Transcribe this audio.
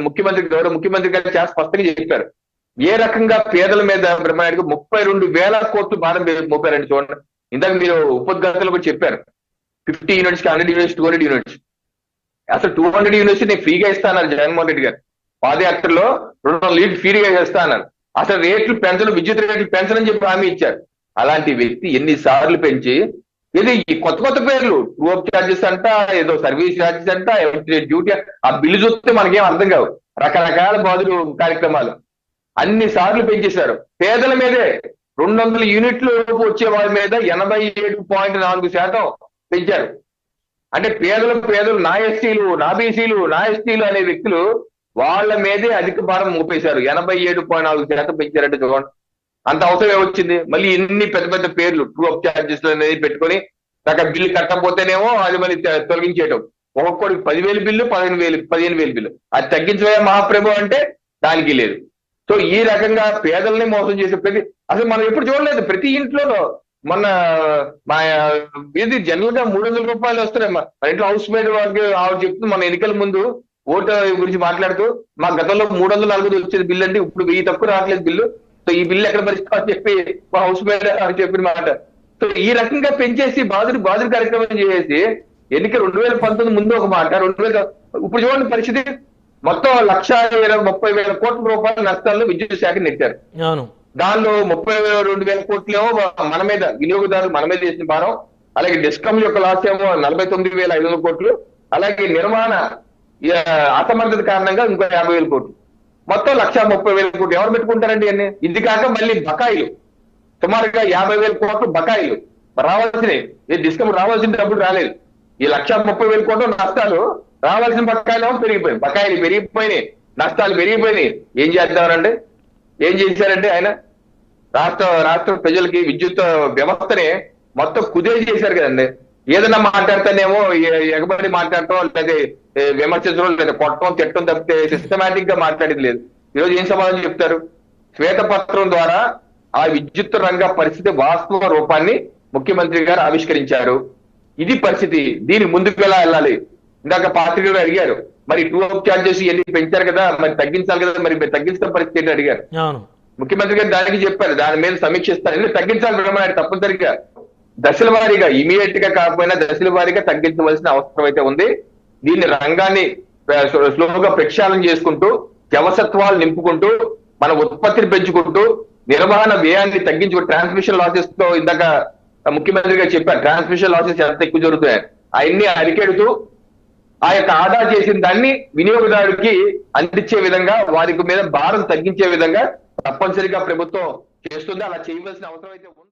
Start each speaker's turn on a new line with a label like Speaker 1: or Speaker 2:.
Speaker 1: ముఖ్యమంత్రి గౌరవ ముఖ్యమంత్రి గారు చాలా స్పష్టంగా చెప్పారు. ఏ రకంగా పేదల మీద బ్రహ్మాండానికి ముప్పై రెండు వేల కోట్లు భారం మోపారండి చూడండి. ఇందాక మీరు ఉపద్ఘాతలు కూడా చెప్పారు. Fifty units hundred units two hundred units. అసలు టూ హండ్రెడ్ యూనిట్స్ నేను ఫ్రీగా ఇస్తాను జగన్మోహన్ రెడ్డి గారు. పాదయాత్రలో రెండు వందల లీటర్ ఫ్రీగా ఇస్తాను అసలు రేట్లు పెంచడం విద్యుత్ రేట్లు పెంచడం చెప్పి హామీ ఇచ్చారు. అలాంటి వ్యక్తి ఎన్నిసార్లు పెంచి ఇది ఈ కొత్త కొత్త పేర్లు ట్రూ అప్ ఛార్జెస్ అంట ఏదో సర్వీస్ ఛార్జెస్ అంట డ్యూటీ ఆ బిల్లు చూస్తే మనకేం అర్థం కావు. రకరకాల బాధలు కార్యక్రమాలు. అన్ని సార్లు పెంచేశారు. పేదల మీదే రెండు వందల యూనిట్లు వచ్చే వాళ్ళ మీద ఎనభై ఏడు పాయింట్ నాలుగు శాతం పెంచారు. అంటే పేదలు పేదలు నా ఎస్టీలు నా బీసీలు నా ఎస్టీలు అనే వ్యక్తులు వాళ్ళ మీదే అధిక భారం మోపేశారు. ఎనభై ఏడు పాయింట్ నాలుగు శాతం పెంచారంటే చూడండి. అంత అవసరం వచ్చింది. మళ్ళీ ఇన్ని పెద్ద పెద్ద పేర్లు ట్రూ అప్ ఛార్జెస్ అనేది పెట్టుకొని నాకు బిల్లు కట్టకపోతేనేమో అది మళ్ళీ తొలగించేయటం. ఒక్కొక్కడికి పదివేలు బిల్లు పదిహేను వేలు పదిహేను వేలు బిల్లు. అది తగ్గించలే మహాప్రభు అంటే దానికి లేదు. సో ఈ రకంగా పేదల్ని మోసం చేసే ప్రతి అసలు మనం ఎప్పుడు చూడలేదు. ప్రతి ఇంట్లో మన మా ఇది జనరల్గా మూడు వందల రూపాయలు వస్తున్నాయి. మా ఇంట్లో హౌస్ మేడ్ వాళ్ళకి ఆవిడ చెప్తుంది. మన ఎన్నికల ముందు ఓటు గురించి మాట్లాడుతూ మా గతంలో మూడు వందల నలభై వచ్చేది బిల్లు అంటే ఇప్పుడు వెయ్యి తక్కువ రావట్లేదు బిల్లు. సో ఈ బిల్లు ఎక్కడ పరిస్థితి అని చెప్పి మా హౌస్ మేడ్ ఆవిడ చెప్పిన మాట. సో ఈ రకంగా పెంచేసి బాధలు బాధలు కార్యక్రమం చేసి ఎన్నిక రెండు వేల పంతొమ్మిది ముందు ఒక మాట రెండు వేల ఇప్పుడు చూడండి పరిస్థితి. మొత్తం లక్ష ఇరవై ముప్పై వేల కోట్ల రూపాయల నష్టాలను విద్యుత్ శాఖ నెట్టారు. దానిలో ముప్పై వేల రెండు వేల కోట్లేమో మన మీద వినియోగదారులు మన మీద చేసిన భారం. అలాగే డిస్కమ్ యొక్క లాస్ ఏమో నలభై తొమ్మిది వేల ఐదు వందల కోట్లు. అలాగే నిర్మాణ అసమర్థత కారణంగా ఇంకో యాభై వేల కోట్లు. మొత్తం లక్ష ముప్పై వేల కోట్లు. ఎవరు పెట్టుకుంటారండి అన్ని ఇది కాక మళ్ళీ బకాయిలు. సుమారుగా యాభై వేల కోట్లు బకాయిలు. రావాల్సినవి. ఈ డిస్కౌంట్ రావాల్సిన డబ్బులు రాలేదు. ఈ లక్ష ముప్పై వేల కోట్లు నష్టాలు రావాల్సిన బకాయిలు ఏమో పెరిగిపోయి బకాయిలు పెరిగిపోయినాయి. నష్టాలు పెరిగిపోయినాయి. ఏం చేద్దామండి ఏం చేశారంటే ఆయన? రాష్ట్ర రాష్ట్ర ప్రజలకి విద్యుత్ వ్యవస్థనే మొత్తం కుదే చేశారు కదండి. ఏదైనా మాట్లాడితేనేమో ఎగబడి మాట్లాడటం లేదా విమర్శించడం లేదా కొట్టడం తిట్టడం తప్పితే సిస్టమేటిక్గా మాట్లాడేది లేదు. ఈరోజు ఏం సమాధానం చెప్తారు? శ్వేతపత్రం ద్వారా ఆ విద్యుత్ రంగ పరిస్థితి వాస్తవ రూపాన్ని ముఖ్యమంత్రి గారు ఆవిష్కరించారు. ఇది పరిస్థితి. దీని ముందుకు ఎలా వెళ్ళాలి? ఇందాక పాత్రికలు అడిగారు. మరి టూ అప్ ఛార్జెస్ ఇవన్నీ పెంచారు కదా మరి తగ్గించాలి కదా మరి మీరు తగ్గించడం పరిస్థితి ఏంటి అడిగారు. ముఖ్యమంత్రి గారు దానికి చెప్పారు దాని మీద సమీక్షిస్తారు. తగ్గించాలి బ్రహ్మనాయుడు తప్పనిసరిగా? దశల వారీగా ఇమీడియట్గా కాకపోయినా దశల వారీగా తగ్గించవలసిన అవసరం అయితే ఉంది. దీన్ని రంగాన్ని స్లోగా ప్రక్షాళన చేసుకుంటూ వ్యవసత్వాలు నింపుకుంటూ మన ఉత్పత్తిని పెంచుకుంటూ నిర్వహణ వ్యయాన్ని తగ్గించుకుంటూ ట్రాన్స్మిషన్ లాసెస్తో ఇందాక ముఖ్యమంత్రి గారు చెప్పారు ట్రాన్స్మిషన్ లాసెస్ ఎంత ఎక్కువ జరుగుతున్నాయి అవన్నీ అరికెడుతూ ఆ యొక్క ఆదా చేసిన దాన్ని వినియోగదారుడికి అందించే విధంగా వారికి మీద భారం తగ్గించే విధంగా తప్పనిసరిగా ప్రభుత్వం చేస్తుంది. అలా చేయవలసిన అవసరం అయితే ఉంది.